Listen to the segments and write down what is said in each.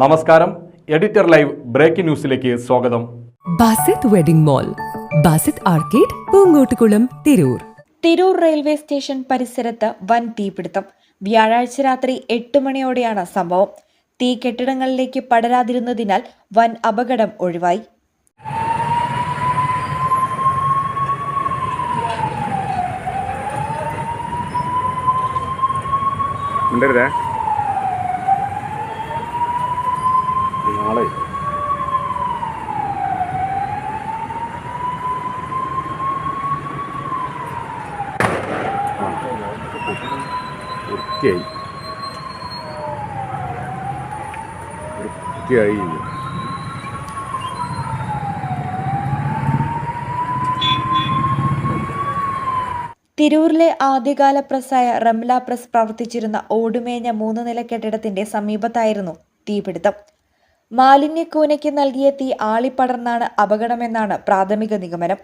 നമസ്കാരം. Editor live breaking ന്യൂസിലേക്ക് സ്വാഗതം. Basith wedding mall Basith arcade Poonkottukulam Tirur. Tirur railway station പരിസരത്ത് വൻ തീപിടുത്തം. വ്യാഴാഴ്ച രാത്രി എട്ട് മണിയോടെയാണ് സംഭവം. തീ കെട്ടിടങ്ങളിലേക്ക് പടരാതിരുന്നതിനാൽ വൻ അപകടം ഒഴിവായി. മിണ്ടരുതേ നാളെ ആ. വൃത്തിയായി. വൃത്തിയായി. തിരൂരിലെ ആദ്യകാല പ്രസ്സായ റംല പ്രസ് പ്രവർത്തിച്ചിരുന്ന ഓടുമേഞ്ഞ മൂന്ന് നില കെട്ടിടത്തിന്റെ സമീപത്തായിരുന്നു തീപിടുത്തം. മാലിന്യക്കൂനയ്ക്ക് നൽകിയ തീ ആളിപ്പടർന്നാണ് അപകടമെന്നാണ് പ്രാഥമിക നിഗമനം.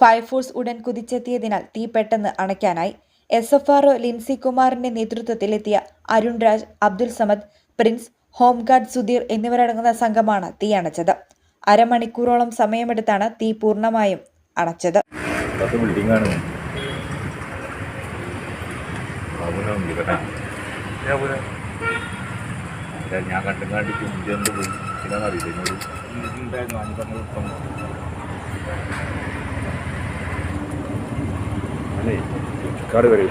ഫയർഫോഴ്സ് ഉടൻ കുതിച്ചെത്തിയതിനാൽ തീ പെട്ടെന്ന് അണയ്ക്കാനായി എസ് എഫ് ആർ ലിൻസി കുമാറിന്റെ നേതൃത്വത്തിലെത്തിയ Arun Raj Abdul Samad Prince home guard Sudheer എന്നിവരടങ്ങുന്ന സംഘമാണ് തീ അണച്ചത്. അരമണിക്കൂറോളം സമയമെടുത്താണ് തീ പൂർണമായും അണച്ചത്. ഞാൻ കണ്ടും കണ്ടിട്ട് എന്നോട് അല്ലേ കാട് വരെ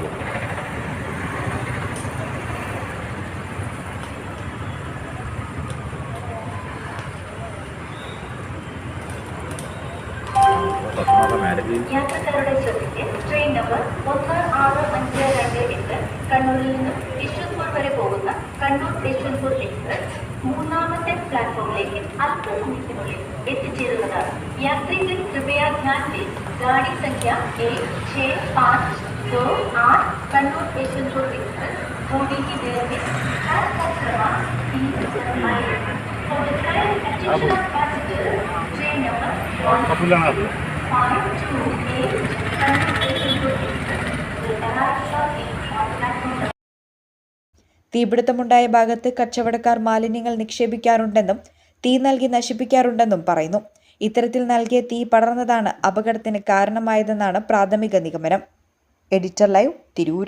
ട്രെയിൻ നമ്പർ കണ്ണൂരിൽ നിന്നും വരെ പോകുന്ന കണ്ണൂർ എക്സ്പ്രസ് മൂന്നാമത്തെ प्लेटफॉर्म लेकिन आपको के कृपया ध्यान दें गाड़ी संख्या एक छः पाँच दो आठ कन्नौर स्टेशन को एक्सप्रेस बोडी की देर में कार का क्रमांक तीन For the current തീപിടുത്തമുണ്ടായ ഭാഗത്ത് കച്ചവടക്കാർ മാലിന്യങ്ങൾ നിക്ഷേപിക്കാറുണ്ടെന്നും തീ നൽകി നശിപ്പിക്കാറുണ്ടെന്നും പറയുന്നു. ഇത്തരത്തിൽ നൽകിയ തീ പടർന്നതാണ് അപകടത്തിന് കാരണമായതെന്നാണ് പ്രാഥമിക നിഗമനം. Editor live Tirur.